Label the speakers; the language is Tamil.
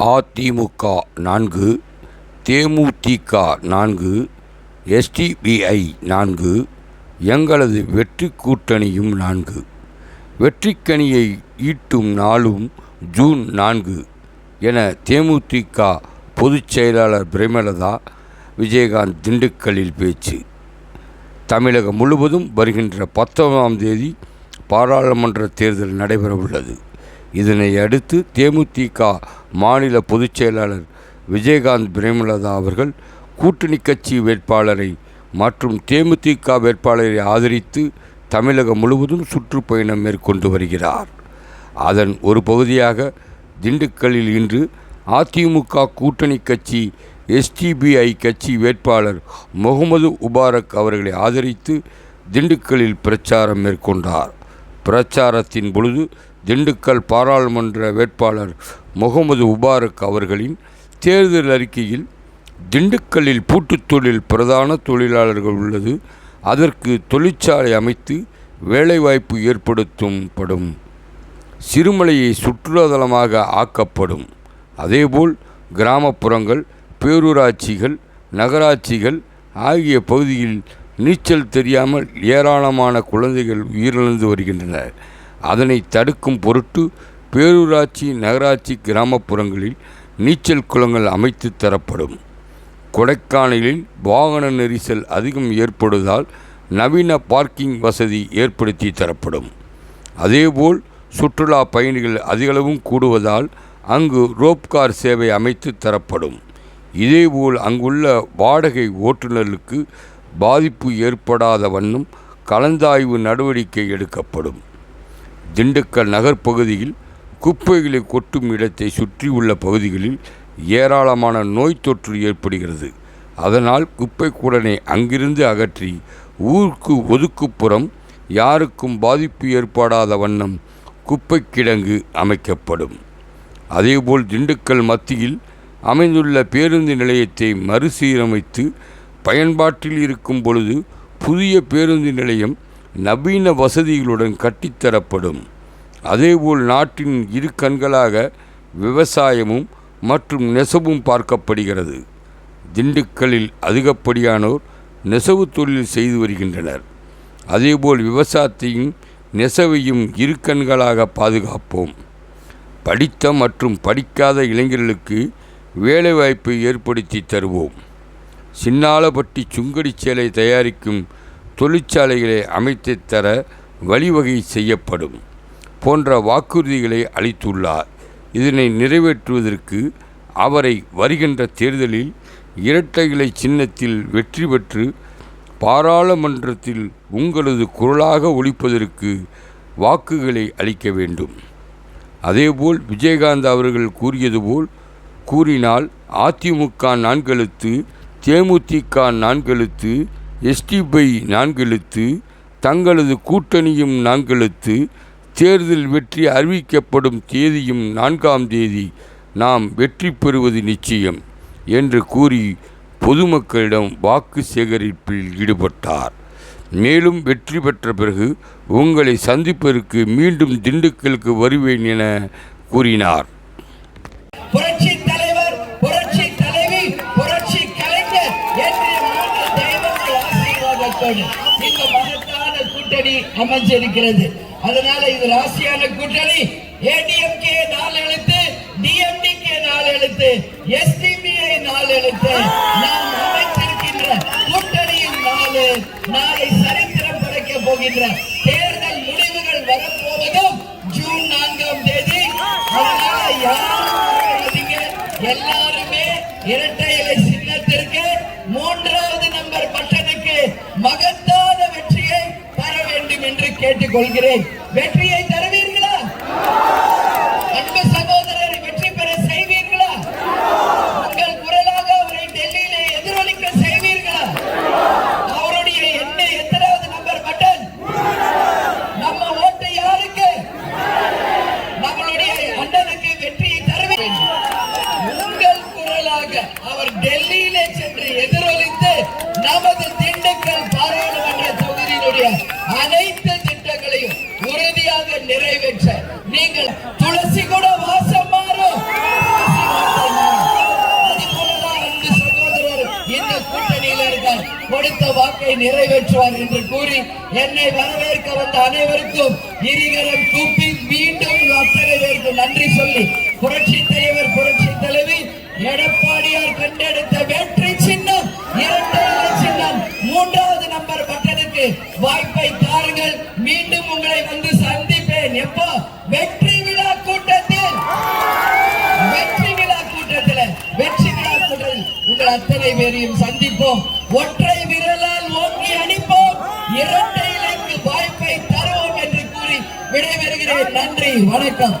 Speaker 1: அதிமுக நான்கு தேமுதிக நான்கு எஸ்டிபிஐ நான்கு எங்களது வெற்றி கூட்டணியும் நான்கு. வெற்றிக்கனியை ஈட்டும் நாளும் ஜூன் நான்கு என தேமுதிக பொதுச் செயலாளர் பிரேமலதா விஜயகாந்த் திண்டுக்கல்லில் பேச்சு. தமிழகம் முழுவதும் வருகின்ற பத்தொன்பதாம் தேதி பாராளுமன்ற தேர்தல் நடைபெறவுள்ளது. இதனை அடுத்து தேமுதிக மாநில பொதுச் செயலாளர் விஜயகாந்த் பிரேமலதா அவர்கள் கூட்டணி கட்சி வேட்பாளரை மற்றும் தேமுதிக வேட்பாளரை ஆதரித்து தமிழகம் முழுவதும் சுற்றுப்பயணம் மேற்கொண்டு வருகிறார். அதன் ஒரு பகுதியாக திண்டுக்கல்லில் இன்று அதிமுக கூட்டணி கட்சி எஸ்டிபிஐ கட்சி வேட்பாளர் முகமது உபாரக் அவர்களை ஆதரித்து திண்டுக்கல்லில் பிரச்சாரம் மேற்கொண்டார். பிரச்சாரத்தின் பொழுது திண்டுக்கல் பாராளுமன்ற வேட்பாளர் முகமது உபாரக் அவர்களின் தேர்தல் அறிக்கையில் திண்டுக்கல்லில் பூட்டுத் தொழில் பிரதான தொழிலாளர்கள் உள்ளது. அதற்கு தொழிற்சாலை அமைத்து வேலைவாய்ப்பு ஏற்படுத்தும் படும் சிறுமலையை சுற்றுலாதலமாக ஆக்கப்படும். அதேபோல் கிராமப்புறங்கள் பேரூராட்சிகள் நகராட்சிகள் ஆகிய பகுதியில் நீச்சல் தெரியாமல் ஏராளமான குழந்தைகள் உயிரிழந்து வருகின்றனர். அதனை தடுக்கும் பொருட்டு பேரூராட்சி நகராட்சி கிராமப்புறங்களில் நீச்சல் குளங்கள் அமைத்து தரப்படும். கொடைக்கானலில் வாகன நெரிசல் அதிகம் ஏற்படுவதால் நவீன பார்க்கிங் வசதி ஏற்படுத்தி தரப்படும். அதேபோல் சுற்றுலா பயணிகள் அதிகளவும் கூடுவதால் அங்கு ரோப்கார் சேவை அமைத்து தரப்படும். இதேபோல் அங்குள்ள வாடகை ஓட்டுநர்களுக்கு பாதிப்பு ஏற்படாத வண்ணம் கலந்தாய்வு நடவடிக்கை எடுக்கப்படும். திண்டுக்கல் நகர்ப்பகுதியில் குப்பைகளை கொட்டும் இடத்தை சுற்றியுள்ள பகுதிகளில் ஏராளமான நோய் தொற்று ஏற்படுகிறது. அதனால் குப்பை கூடனை அங்கிருந்து அகற்றி ஊருக்கு ஒதுக்குப்புறம் யாருக்கும் பாதிப்பு ஏற்படாத வண்ணம் குப்பை கிடங்கு அமைக்கப்படும். அதேபோல் திண்டுக்கல் மத்தியில் அமைந்துள்ள பேருந்து நிலையத்தை மறுசீரமைத்து பயன்பாட்டில் இருக்கும் பொழுது புதிய பேருந்து நிலையம் நவீன வசதிகளுடன் கட்டித்தரப்படும். அதேபோல் நாட்டின் இரு கண்களாக விவசாயமும் மற்றும் நெசவும் பார்க்கப்படுகிறது. திண்டுக்கல்லில் அதிகப்படியானோர் நெசவு தொழில் செய்து வருகின்றனர். அதேபோல் விவசாயத்தையும் நெசவையும் இரு கண்களாக பாதுகாப்போம். படித்த மற்றும் படிக்காத இளைஞர்களுக்கு வேலைவாய்ப்பை ஏற்படுத்தி தருவோம். சின்னாலப்பட்டி சுங்கடி சேலை தயாரிக்கும் தொழிற்சாலைகளை அமைத்து தர வழிவகை செய்யப்படும் போன்ற வாக்குறுதிகளை அளித்துள்ளார். இதனை நிறைவேற்றுவதற்கு அவரை வருகின்ற தேர்தலில் இரட்டைகளை சின்னத்தில் வெற்றி பெற்று பாராளுமன்றத்தில் உங்களது குரலாக ஒழிப்பதற்கு வாக்குகளை அளிக்க வேண்டும். அதேபோல் விஜயகாந்த் அவர்கள் கூறியது போல் கூறினால் அதிமுக நான்கெழுத்து தேமுதிக நான்கெழுத்து எஸ்டிபை நான்கெழுத்து தங்களது கூட்டணியும் நான்கெழுத்து தேர்தல் வெற்றி அறிவிக்கப்படும் தேதியும் நான்காம் தேதி நாம் வெற்றி பெறுவது நிச்சயம் என்று கூறி பொதுமக்களிடம் வாக்கு சேகரிப்பில் ஈடுபட்டார். மேலும் வெற்றி பெற்ற பிறகு உங்களை சந்திப்பதற்கு மீண்டும் திண்டுக்கலுக்கு வருவேன் என கூறினார்.
Speaker 2: புரட்சி ஆசீர்வாதத்தோடு இந்த மகத்தான கூட்டணி அமைஞ்சிருக்கிறது. அதனால இது ராசியான கூட்டணி. ஏடிஎம்கே நாலு எழுத்து டிஎம்டிகே நாலு எழுத்து எஸ்டிபிஐ நாலு எழுத்து நாம் அமைத்திருக்கின்ற கூட்டணியின் நாலு நாளை சரித்திரம் படைக்க போகின்ற தேர்தல் முடிவுகள் வரப்போவதும் ஜூன் நான்காம் தேதி. அதனால யாரும் எல்லாருமே இரட்டை இலை சின்னத்திற்கு மூன்றாவது நம்பர் மகத்தான வெற்றியை தர வேண்டும் என்று கேட்டுக்கொள்கிறேன். வெற்றியை தருவீர்களா? அன்பு சகோதரர் வெற்றி பெற செய்வீர்களா? உங்கள் குரலாக அவரை டெல்லியிலே எதிரொலிக்க செய்வீர்களா? அவருடைய எண்ணெய் எத்தனாவது நம்பர் பட்டன்? நம்ம ஓட்டு யாருக்கு? நம்மளுடைய அண்ணனுக்கு வெற்றியை தர வேண்டும் உங்கள் குரலாக அவர் டெல்லி துளசி கூட வாசம் கொடுத்த வாக்கை நிறைவேற்றுவார் என்று கூறி என்னை வரவேற்க வந்த அனைவருக்கும் இருகரம் கூப்பி மீண்டும் நன்றி சொல்லி புரட்சி தலைவர் புரட்சி தலைவி எடப்பாடியார் கண்டெடுத்த வெற்றி சின்னம் இரண்டாவது சின்னம். மூன்றாவது நம்பர் மக்களுக்கு வாய்ப்பை தாருங்கள். மீண்டும் உங்களை வந்து சந்திப்பேன். எப்போ வெற்றி வெற்றி விழா கூட்டத்தில் வெற்றி விழா கூட்டத்தில் உங்கள் அத்தனை பேரையும் சந்திப்போம். ஒற்றை விரலால் ஓங்கி அணிப்போம். இரட்டை இலைக்கு வாய்ப்பை தருவோம் என்று கூறி விடைபெறுகிறேன். நன்றி வணக்கம்.